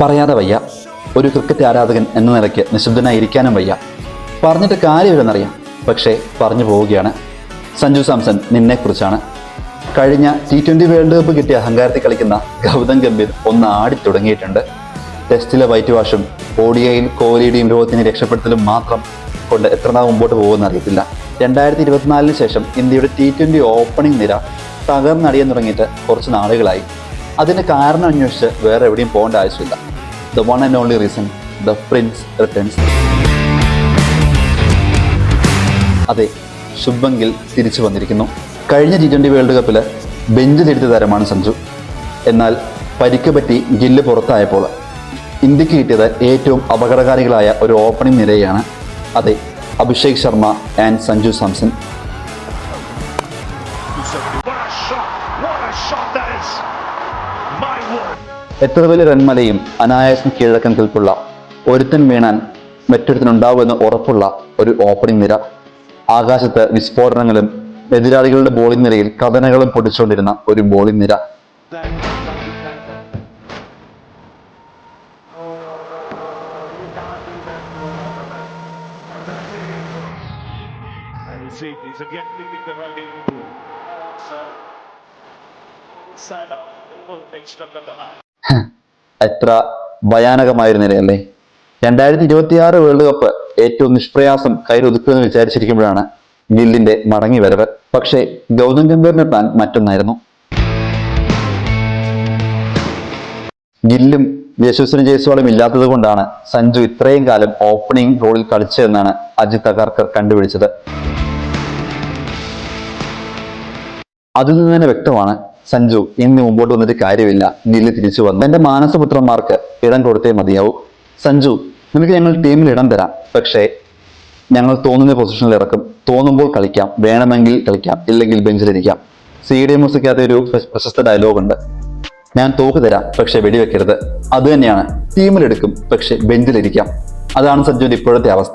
പറയാതെ വയ്യ. ഒരു ക്രിക്കറ്റ് ആരാധകൻ എന്ന നിലയ്ക്ക് നിശബ്ദനായിരിക്കാനും വയ്യ. പറഞ്ഞിട്ട് കാര്യമില്ലെന്നറിയാം. പക്ഷേ പറഞ്ഞു പോവുകയാണ്. സഞ്ജു സാംസൺ നിന്നെക്കുറിച്ചാണ്. കഴിഞ്ഞ ടി ട്വന്റി വേൾഡ് കപ്പ് കിട്ടിയ അഹങ്കാരത്തിൽ കളിക്കുന്ന ഗൗതം ഗംഭീർ ഒന്ന് ആടി തുടങ്ങിയിട്ടുണ്ട്. ടെസ്റ്റിലെ വൈറ്റ് വാഷും ഓഡിയയിൽ കോഹ്ലിയുടെയും രോഗത്തിനെ രക്ഷപ്പെടുത്തലും മാത്രം കൊണ്ട് എത്ര നാൾ മുമ്പോട്ട് പോകുമെന്ന് അറിയത്തില്ല. രണ്ടായിരത്തി ഇരുപത്തിനാലിന് ശേഷം ഇന്ത്യയുടെ ടി ട്വന്റി ഓപ്പണിംഗ് നിര തകർന്നടിയാൻ തുടങ്ങിയിട്ട് കുറച്ച് നാളുകളായി. അതിന് കാരണം അന്വേഷിച്ച് വേറെ എവിടെയും പോകേണ്ട ആവശ്യമില്ല. The one and only reason the prince returns അതെ ശുഭങ്കിൽ ഗിൽ തിരിച്ചു വന്നിരിക്കുന്നു കഴിഞ്ഞ ടി ട്വന്റി വേൾഡ് കപ്പിൽ ബെഞ്ചിലിരുത്ത താരമാണ് സഞ്ജു എന്നാൽ പരിക്ക് പറ്റി ഗില്ല് പുറത്തായപ്പോൾ ഇന്ത്യയ്ക്ക് കിട്ടിയത് ഏറ്റവും അപകടകാരികളായ ഒരു ഓപ്പണിംഗ് നിരയാണ് അതെ Abhishek Sharma and Sanju Samson What a shot! What a shot that is! My word! എത്ര വലിയ റൺമലയും അനായാസം കീഴടക്കാൻ കേൾപ്പുള്ള ഒരുത്തൻ വീണാൻ മറ്റൊരുത്തനുണ്ടാവുമെന്ന് ഉറപ്പുള്ള ഒരു ഓപ്പണിംഗ് നിര ആകാശത്ത് വിസ്ഫോടനങ്ങളും എതിരാളികളുടെ ബോളിംഗ് നിരയിൽ കഥനകളും പൊടിച്ചുകൊണ്ടിരുന്ന ഒരു ബോളിംഗ് നിര see, he's again leaving the right എത്ര ഭയാനകമായൊരു നിലയല്ലേ? രണ്ടായിരത്തി ഇരുപത്തി ആറ് വേൾഡ് കപ്പ് ഏറ്റവും നിഷ്പ്രയാസം കയ്യിലൊതുക്കുമെന്ന് വിചാരിച്ചിരിക്കുമ്പോഴാണ് ഗില്ലിന്റെ മടങ്ങി വരവ്. പക്ഷേ ഗൗതം ഗംഭീറിന്റെ പ്ലാൻ മറ്റൊന്നായിരുന്നു. ഗില്ലും യശസ്വിനി ജയ്സ്വാളും ഇല്ലാത്തത് കൊണ്ടാണ് സഞ്ജു ഇത്രയും കാലം ഓപ്പണിംഗ് റോളിൽ കളിച്ചതെന്നാണ് അജിത് അഗാർക്കർ കണ്ടുപിടിച്ചത്. അതിൽ നിന്ന് തന്നെ വ്യക്തമാണ് സഞ്ജു ഇനി മുമ്പോട്ട് വന്നിട്ട് കാര്യമില്ല. നീൽ തിരിച്ചു വന്നു. എന്റെ മാനസപുത്രന്മാർക്ക് ഇടം കൊടുത്തേ മതിയാവൂ. സഞ്ജു നിനക്ക് ഞങ്ങൾ ടീമിൽ ഇടം തരാം. പക്ഷേ ഞങ്ങൾ തോന്നുന്ന പൊസിഷനിൽ ഇറക്കും. തോന്നുമ്പോൾ കളിക്കാം. വേണമെങ്കിൽ കളിക്കാം. ഇല്ലെങ്കിൽ ബെഞ്ചിലിരിക്കാം. സി ഡി മ്യൂസിക്കകത്ത് ഒരു പ്രശസ്ത ഡയലോഗ് ഉണ്ട്. ഞാൻ തോക്ക് തരാം പക്ഷെ വെടിവെക്കരുത്. അത് തന്നെയാണ്. ടീമിലെടുക്കും പക്ഷെ ബെഞ്ചിലിരിക്കാം. അതാണ് സഞ്ജുവിന്റെ ഇപ്പോഴത്തെ അവസ്ഥ.